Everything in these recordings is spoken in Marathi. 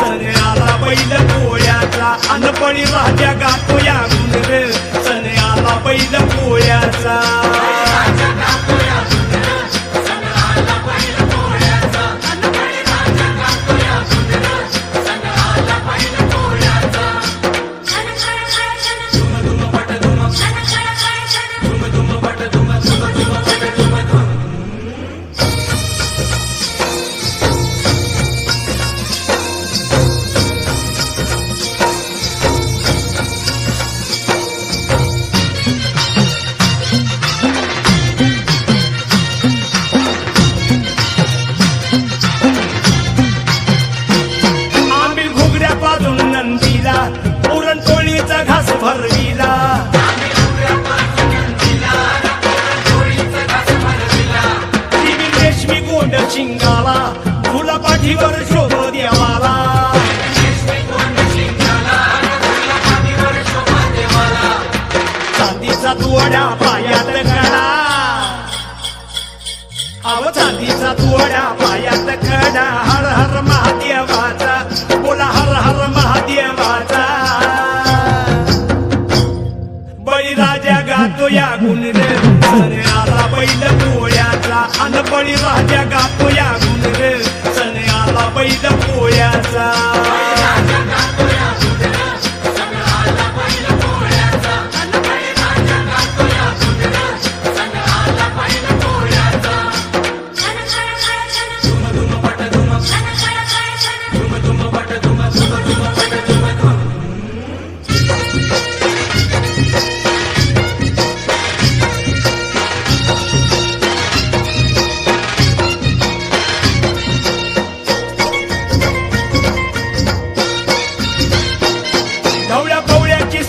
सन्याला बैल पोळ्याचा अनपणी राजा गातो या गुण सन्याला बैल पोळ्याचा. भरविला टिबी रेशमी गोंड शिंगाला फुला पाठीवर शोभ देवाला. चांदीचा तुवड्या पायात कडा अव चांदीचा तुवड्या पायात कडा हर हर मा गुण रे सन्याला बैल पोळ्याचा अनपळी राजा गातो या गुण रे सन्याला बैल पोळ्याचा.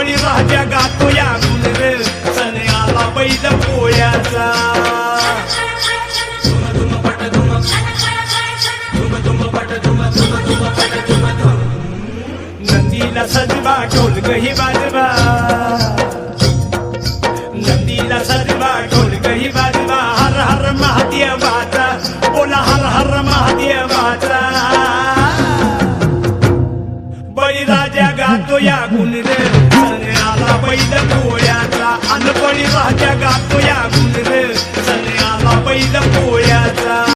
कोणी राजा गातो या गुण सने आला बैल पोळ्याचा नंदीला सजवा ढोल गही वाजवा. नंदीला सजवा ढोल गही वाजवा. हर हर महादेवाचा. बोला हर हर महादेवाचा. I got gato e